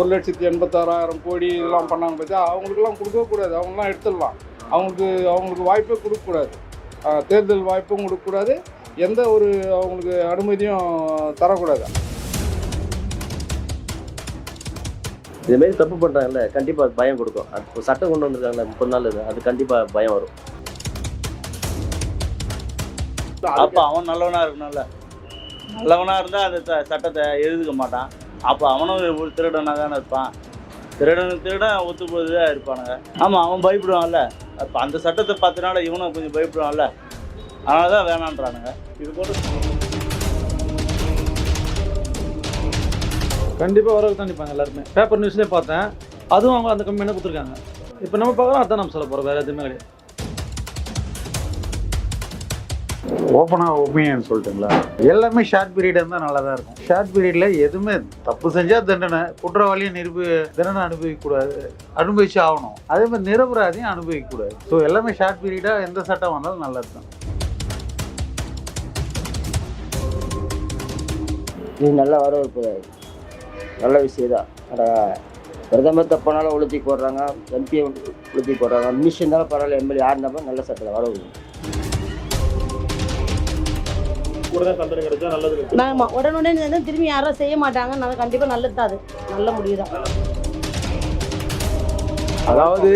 ஒரு லட்சத்தி எண்பத்தாறாயிரம் கோடி இதெல்லாம் பண்ணாங்க பார்த்தா அவங்களுக்கெல்லாம் கொடுக்கக்கூடாது அவங்களாம் எடுத்துடலாம். அவங்களுக்கு அவங்களுக்கு வாய்ப்பே கொடுக்கக்கூடாது. தேர்தல் வாய்ப்பும் கொடுக்கக்கூடாது. எந்த ஒரு அவங்களுக்கு அனுமதியும் தரக்கூடாது. இதுமாரி தப்பு பண்ணுறாங்கல்ல கண்டிப்பாக பயம் கொடுக்கும். அது சட்டம் கொண்டு வந்திருக்காங்கல்ல முப்பது நாள் இது அது கண்டிப்பாக பயம் வரும். அப்போ அவன் நல்லவனா இருக்கணும்ல. நல்லவனா இருந்தால் அந்த சட்டத்தை எழுதுக்க மாட்டான். அப்போ அவனும் ஒரு திருடனாக தானே இருப்பான். திருடன் திருடன் ஒத்து போதுதான் இருப்பானுங்க. ஆமாம் அவன் பயப்படுவான்ல. அப்போ அந்த சட்டத்தை பார்த்தனால இவனும் கொஞ்சம் பயப்படுவான்ல. அதனால தான் வேணான்றானுங்க. இது போட்டு கண்டிப்பாக வரவு தான் நிற்பாங்க எல்லாருமே. பேப்பர் நியூஸ்லேயே பார்த்தேன். அதுவும் அவங்க அந்த கம்பெனியில் கொடுத்துருக்காங்க. இப்போ நம்ம பார்க்கலாம் அதான் நம்ம சொல்ல போகிறோம் வேறு எதுவுமே கிடையாது. ஓப்பனாக ஒப்பீனியன் சொல்லிட்டுங்களா எல்லாமே ஷார்ட் பீரியட் இருந்தால் நல்லா தான் இருக்கும் ஷார்ட் பீரியடில் எதுவுமே தப்பு செஞ்சால் தண்டனை குற்றவாளியை நிரூபி தண்டனை அனுபவிக்கக்கூடாது. அனுபவிச்சு ஆகணும். அதே மாதிரி நிரபராதையும் அனுபவிக்கக்கூடாது. ஸோ எல்லாமே ஷார்ட் பீரியடாக எந்த சட்டம் வந்தாலும் நல்லது தான் இது நல்ல வரவேற்பு. நல்ல விஷயம் தான். ஆனால் பிரதமர் தப்பானாலும் உளுத்தி போடுறாங்க எம்பியை உளுத்தி போடுறாங்க மினிஸ்டர் இருந்தாலும் பரவாயில்ல எம்எல்ஏ யார் நல்ல சட்டத்தில் வரவு ஆமா உடனுடனே வந்து திரும்பி யாரும் செய்ய மாட்டாங்க. நான் கண்டிப்பா நல்லது தான் அது. நல்ல முடிவு தான் அதாவது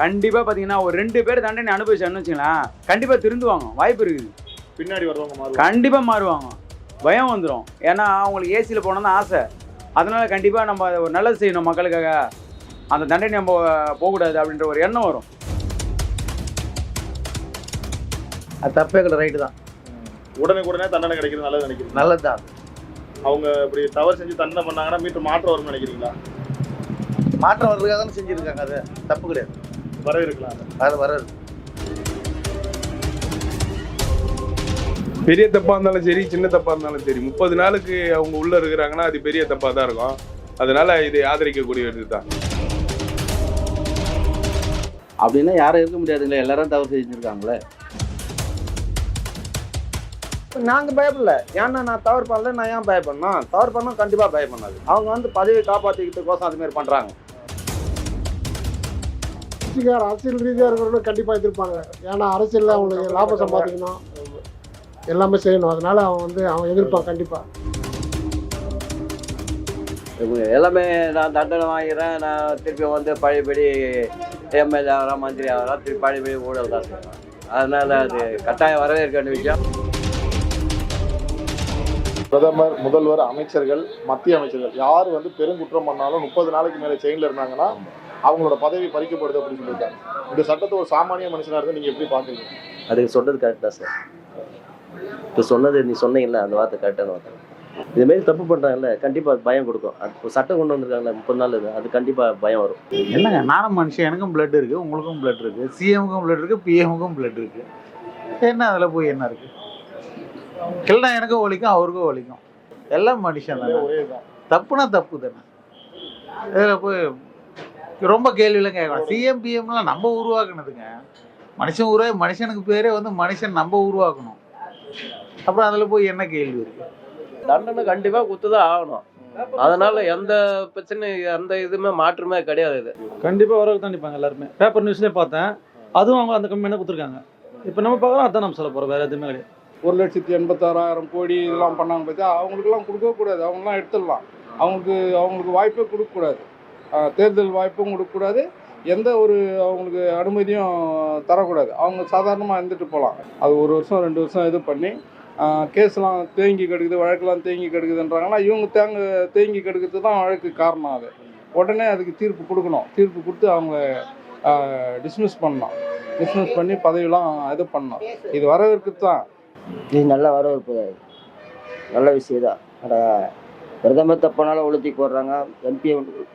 கண்டிப்பா பாத்தீங்கன்னா ஒரு ரெண்டு பேர் தண்டனை அனுபவிச்சான்னு வச்சுங்களேன் கண்டிப்பா திருந்துவாங்க. வாய்ப்பு இருக்குது. பின்னாடி வரவங்க கண்டிப்பா மாறுவாங்க. பயம் வந்துடும் ஏன்னா அவங்களுக்கு ஏசியில் போகணும்னு ஆசை. அதனால கண்டிப்பா நம்ம ஒரு நல்லது செய்யணும் மக்களுக்காக. அந்த தண்டனை நம்ம போகக்கூடாது அப்படின்ற ஒரு எண்ணம் வரும். அது தப்பே கிடையாது ரைட்டு தான். உடனுக்குடனே தண்டனை கிடைக்கிறது நல்லது நினைக்கிறீங்க நல்லது தான் அவங்க இப்படி தவறு செஞ்சு தண்டனை பண்ணாங்கன்னா மீட்டு மாற்றம் வரும்னு நினைக்கிறீங்களா? மாற்றம் வர்றதுக்காக தானே செஞ்சுருக்காங்க அது. தப்பு கிடையாது. வர இருக்கலாம் அது வர்றது பெரிய தப்பா இருந்தாலும் சரி சின்ன தப்பா இருந்தாலும் சரி முப்பது நாளுக்கு அவங்க உள்ள இருக்கிறாங்கன்னா அது பெரிய தப்பா தான் இருக்கும். அதனால இதை ஆதரிக்கக்கூடியது தான். அப்படின்னா யாரும் இருக்க முடியாதுங்களே எல்லாரும் தவறு செஞ்சுருக்காங்களே. நாங்கள் பயப்படல. ஏன்னா நான் தவறு பண்ணல நான் ஏன் பயப்படணும்? தவறு பண்ணால் கண்டிப்பாக பயப்படாது அவங்க வந்து பதவியை காப்பாற்றிக்கிட்டுக்கோசம் அது மாதிரி பண்ணுறாங்க கட்சிக்கார அரசியல் ரீதியாக இருக்கிறவங்க கண்டிப்பாக எதிர்ப்பாங்க. ஏன்னா அரசியலில் அவங்களுக்கு லாபம் சம்பாதிக்கணும். எல்லாமே செய்யணும். அதனால அவன் வந்து அவன் எதிர்ப்பான் கண்டிப்பாக எல்லாமே நான் தண்டனை வாங்கிறேன் நான் திருப்பி வந்து பழையபடி எம்எல்ஏ ஆகிறேன் மந்திரி ஆகிறேன் திருப்பி பழையபடி ஊழல் தான் செய்வேன் அதனால அது கட்டாயம் வரவேற்க வேண்டிய விஷயம். பிரதமர் முதல்வர் அமைச்சர்கள் மத்திய அமைச்சர்கள் யார் வந்து பெருங்குற்றம் பண்ணாலும் முப்பது நாளைக்கு மேலே செயின்ல இருந்தாங்கன்னா அவங்களோட பதவி பறிக்கப்படுது அப்படின்னு சொல்லியிருக்காங்க. இந்த சட்டத்தை ஒரு சாமானிய மனுஷனா இருந்து நீங்க எப்படி பாக்குறீங்க? அதுக்கு சொன்னது கரெக்ட் தான் சார் இப்போ சொன்னது நீ சொன்னீங்கல்ல அந்த வார்த்தை கரெக்டான வார்த்தை. இதுமாரி தப்பு பண்ணுறாங்கல்ல கண்டிப்பாக பயம் கொடுக்கும். அது சட்டம் கொண்டு வந்திருக்காங்கல்ல முப்பது நாள் இது அது கண்டிப்பாக பயம் வரும். என்னங்க நானும் மனுஷன் எனக்கும் பிளட் இருக்குது உங்களுக்கும் பிளட் இருக்குது சிஎம்க்கும் பிளட் இருக்குது பிஎம்க்கும் பிளட் இருக்குது என்ன அதில் போய் என்ன இருக்குது இல்லைனா எனக்கும் வலிக்கும் அவருக்கும் வலிக்கும் எல்லாம் மனுஷன் தானே. தப்புனா தப்பு தானே. இதில் போய் ரொம்ப கேள்வியெல்லாம் கேட்கலாம். சிஎம் பிஎம்லாம் நம்ம உருவாக்குனதுங்க. மனுஷன் உருவா மனுஷனுக்கு பேரே வந்து மனுஷன் நம்ம உருவாக்கணும். அப்புறம் அதில் போய் என்ன கேள்வி இருக்கு? தண்டனை கண்டிப்பாக குத்து தான் ஆகணும். அதனால எந்த பிரச்சனையும் எந்த இதுவுமே மாற்றுமே கிடையாது இது. கண்டிப்பாக வரவு தான் நிற்பாங்க எல்லாருமே. பேப்பர் நியூஸ்லேயே பார்த்தேன். அதுவும் அவங்க அந்த கம்பெனியில் கொடுத்துருக்காங்க. இப்போ நம்ம பார்க்குறோம் அதான் நம்ம சொல்ல போகிறோம் வேறு எதுவுமே கிடையாது. ஒரு லட்சத்தி எண்பத்தாறாயிரம் கோடி இதெல்லாம் பண்ணாங்க பார்த்தா அவங்களுக்கெல்லாம் கொடுக்கக்கூடாது அவங்களாம் எடுத்துடலாம். அவங்களுக்கு அவங்களுக்கு வாய்ப்பே கொடுக்கக்கூடாது. தேர்தல் வாய்ப்பும் கொடுக்கக்கூடாது. எந்த ஒரு அவங்களுக்கு அனுமதியும் தரக்கூடாது. அவங்க சாதாரணமாக இருந்துட்டு போகலாம். அது ஒரு வருஷம் ரெண்டு வருஷம் இது பண்ணி கேஸ்லாம் தேங்கி கெடுக்குது வழக்கெல்லாம் தேங்கி கெடுக்குதுன்றாங்கன்னா இவங்க தேங்க தேங்கி கெடுக்கிறது தான் வழக்கு காரணம் அது. உடனே அதுக்கு தீர்ப்பு கொடுக்கணும். தீர்ப்பு கொடுத்து அவங்க டிஸ்மிஸ் பண்ணணும். டிஸ்மிஸ் பண்ணி பதவியெலாம் இது பண்ணணும். இது வரவிற்கு தான். இது நல்ல வரவேற்பு நல்ல விஷயம் தான். பிரதமர் தப்பானாலும் உளுத்தி போடுறாங்க எம்பியை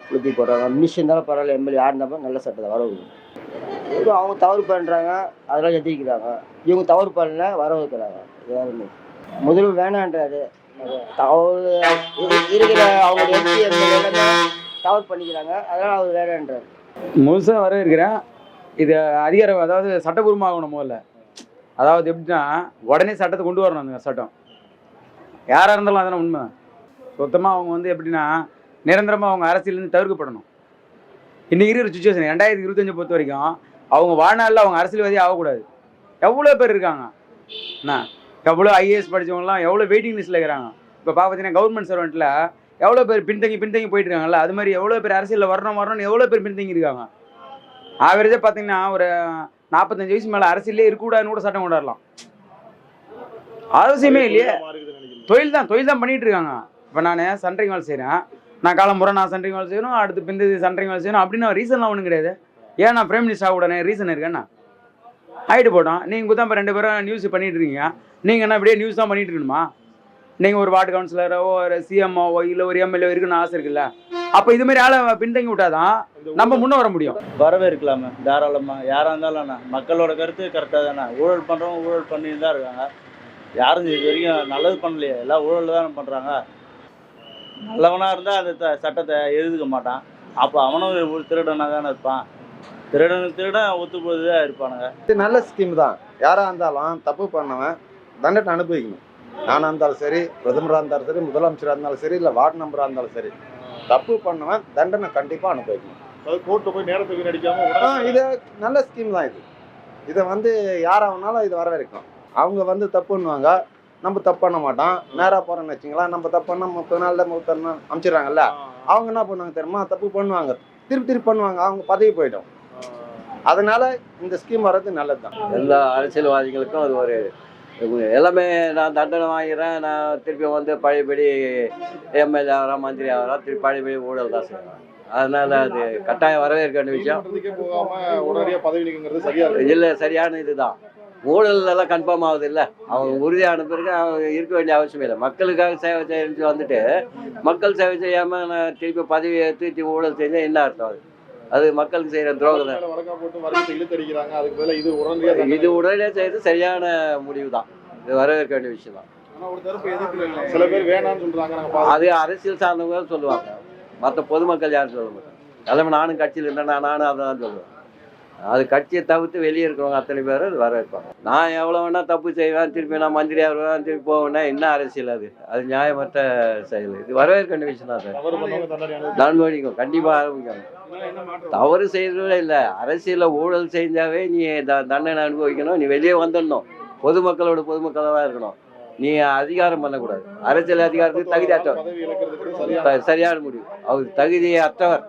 உளுத்தி போடுறாங்க மிஷின் இருந்தாலும் பரவாயில்ல எம்எல்ஏ யார் நல்ல சட்டத்தை வரவு அவங்க தவறு பண்ணுறாங்க அதெல்லாம் எதிர்க்கிறாங்க இவங்க தவறு பண்ணல வரவேற்கிறாங்க. வைக்கிறாங்க ஒண்ணும் முதல்வர் வேணான்றாரு. தவறு இருக்கிற அவங்க எம்பி எம்எல்ஏ தவறு பண்ணிக்கிறாங்க. அதனால் அவர் வேணான்றாரு. முழுசாக வரவேற்கிறேன். இது அதிகாரம் அதாவது சட்டபூர்வமாகணும் முதல்ல. அதாவது எப்படின்னா உடனே சட்டத்தை கொண்டு வரணும் அந்த சட்டம். யாராக இருந்தாலும் அதெல்லாம் உண்மை சுத்தமாக அவங்க வந்து எப்படின்னா நிரந்தரமாக அவங்க அரசியலேருந்து தவிர்க்கப்படணும். இன்றைக்கி இருக்கிற சுச்சுவேஷன் ரெண்டாயிரத்தி இருபத்தஞ்சு பொறுத்த வரைக்கும் அவங்க வாழ்நாளில் அவங்க அரசியல்வாதி ஆகக்கூடாது. எவ்வளோ பேர் இருக்காங்க? என்ன? எவ்வளோ ஐஏஎஸ் படித்தவங்கலாம் எவ்வளோ வெயிட்டிங் லிஸ்ட்டில் இருக்கிறாங்க? இப்போ பார்த்தீங்கன்னா கவர்மெண்ட் சர்வெண்ட்டில் எவ்வளோ பேர் பின்தங்கி பின்தங்கி போயிட்டு இருக்காங்கல்ல அது மாதிரி எவ்வளோ பேர் அரசியலில் வரணும் வரணும்னு எவ்வளோ பேர் பின்தங்கி இருக்காங்க? ஆவரேஜாக பார்த்தீங்கன்னா ஒரு நாற்பத்தஞ்சு வயசு மேலே அரசியலே இருக்கக்கூடாதுன்னு கூட சட்டம் கொண்டாடலாம். அவசியமே இல்லையே. தொழில் தான் தொழில் தான் பண்ணிட்டு இருக்காங்க. இப்போ நான் சன்ட்ரிங் வேலை செய்கிறேன் நான் காலம்புறம் நான் சன்ட்ரிங் வேலை செய்யணும் அடுத்து பிந்து சன்ட்ரிங் வேலை செய்யணும் அப்படின்னு ரீசன்லாம் ஒன்றும் கிடையாது. ஏன் நான் பிரைம் மினிஸ்டர் ஆகக்கூடாது ரீசன் இருக்கேன்னா ஆகிட்டு போட்டோம். நீங்கள் தான் இப்போ ரெண்டு பேரும் நியூஸ் பண்ணிட்டு இருக்கீங்க. நீங்கள் என்ன இப்படியே நியூஸ் தான் பண்ணிட்டு இருக்கணுமா? நீங்கள் ஒரு வார்டு கவுன்சிலரோ ஒரு சிஎம்ஓ இல்லை ஒரு எம்எல்ஏ இருக்குன்னு ஆசை இருக்குல்ல. அப்போ இது மாதிரி ஆளை பின்தங்கி விட்டாதான் நம்ம முன்ன வர முடியும். வரவேற்கலாமே தாராளமாக யாராக இருந்தாலும் என்ன மக்களோட கருத்து கரெக்டாக தானே. ஊழல் பண்ணுறவங்க ஊழல் பண்ணிட்டு தான் இருக்காங்க. யாரும் இது வரைக்கும் நல்லது பண்ணலையே. எல்லாம் ஊழல் தானே பண்ணுறாங்க நல்லவனாக இருந்தால் அந்த த- சட்டத்தை எழுதுக்க மாட்டான். அப்போ அவனும் ஒரு திருடனாக தானே இருப்பான். திருடன் திருடன் ஒத்து போது தான் இருப்பானுங்க. இது நல்ல ஸ்கீம் தான். யாராக இருந்தாலும் தப்பு பண்ணவன் தண்டனை அனுபவிக்கணும். நானாக இருந்தாலும் சரி பிரதமராக இருந்தாலும் சரி முதலமைச்சராக இருந்தாலும் சரி இல்லை வார்டு மெம்பராக இருந்தாலும் சரி. தப்பு பண்ணவன் தண்டனை கண்டிப்பாக அனுபவிக்கணும். அதாவது கோர்ட்டு போய் நேரத்தை வீணடிக்காம ஆ இது நல்ல ஸ்கீம் தான் இது. இதை வந்து யாராக வேணாலும் இது வரவேற்கும் அவங்க வந்து தப்பு பண்ணுவாங்க நம்ம தப்பு பண்ண மாட்டோம். நேராக போகிறோம்னு வச்சுங்களேன் நம்ம தப்பு பண்ணால் முப்பது நாளில் முப்பது நாள் அனுப்பிச்சிடுறாங்கல்ல அவங்க என்ன பண்ணுவாங்க தெரியுமா? தப்பு பண்ணுவாங்க. திருப்பி திருப்பி பண்ணுவாங்க அவங்க பதவி போயிடும். அதனால இந்த ஸ்கீம் வர்றது நல்லது தான் எல்லா அரசியல்வாதிகளுக்கும் அது ஒரு எல்லாமே நான் தண்டனை வாங்கிறேன் நான் திருப்பி வந்து பழையபடி எம்எல்ஏ ஆகிறேன் மந்திரி ஆகிறேன் திருப்பி பழையபடி ஊழல் தான் செய்வேன் அதனால அது கட்டாயம் வரவேற்க வேண்டிய விஷயம். இருக்கு இல்லை சரியான இதுதான். ஊழல் எல்லாம் கன்ஃபார்ம் ஆகுது இல்லை. அவங்க உறுதியான பிறகு அவங்க இருக்க வேண்டிய அவசியம் இல்லை. மக்களுக்காக சேவை செய்யறது வந்துட்டு மக்கள் சேவை செய்யாமல் நான் திருப்பி பதவி திருப்பி ஊழல் செஞ்சால் என்ன அர்த்தம் அது? அது மக்களுக்கு செய்கிற துரோகம் தான். இது உடனடியாக இது உடனே செய்யறது சரியான முடிவு தான். இது வரவேற்க வேண்டிய விஷயம் தான். சில பேர் வேணாம்னு சொல்றாங்க அது அரசியல் சார்ந்தவங்க சொல்லுவாங்க. மற்ற பொதுமக்கள் யாரும் சொல்ல மாட்டாங்க. தலைமை நானும் கட்சியில் இருந்தேன் நான் நானும் அதை தான் சொல்லுவேன். அது கட்சியை தவிர்த்து வெளியே இருக்கிறவங்க அத்தனை பேர் அது வரவேற்பாங்க நான் எவ்வளோ வேணா தப்பு செய்வேன் திருப்பி நான் மந்திரி வருவேன் திருப்பி போவேன்னா என்ன அரசியல் அது? அது நியாயமற்ற செயல். இது வரவேற்க வேண்டிய விஷயம் தான் சார். தன்மொழிக்கும் கண்டிப்பாக ஆரம்பிக்கணும். தவறு செய்யறதுல இல்லை. அரசியலில் ஊழல் செஞ்சாவே நீ த- தண்டனை அனுபவிக்கணும். நீ வெளியே வந்துடணும். பொதுமக்களோட பொதுமக்களாக இருக்கணும். நீ அதிகாரம் பண்ணக்கூடாது. அரசியல் அதிகாரத்துக்கு தகுதி அற்றவர் சரியான முடிவு. அவர் தகுதி அற்றவர்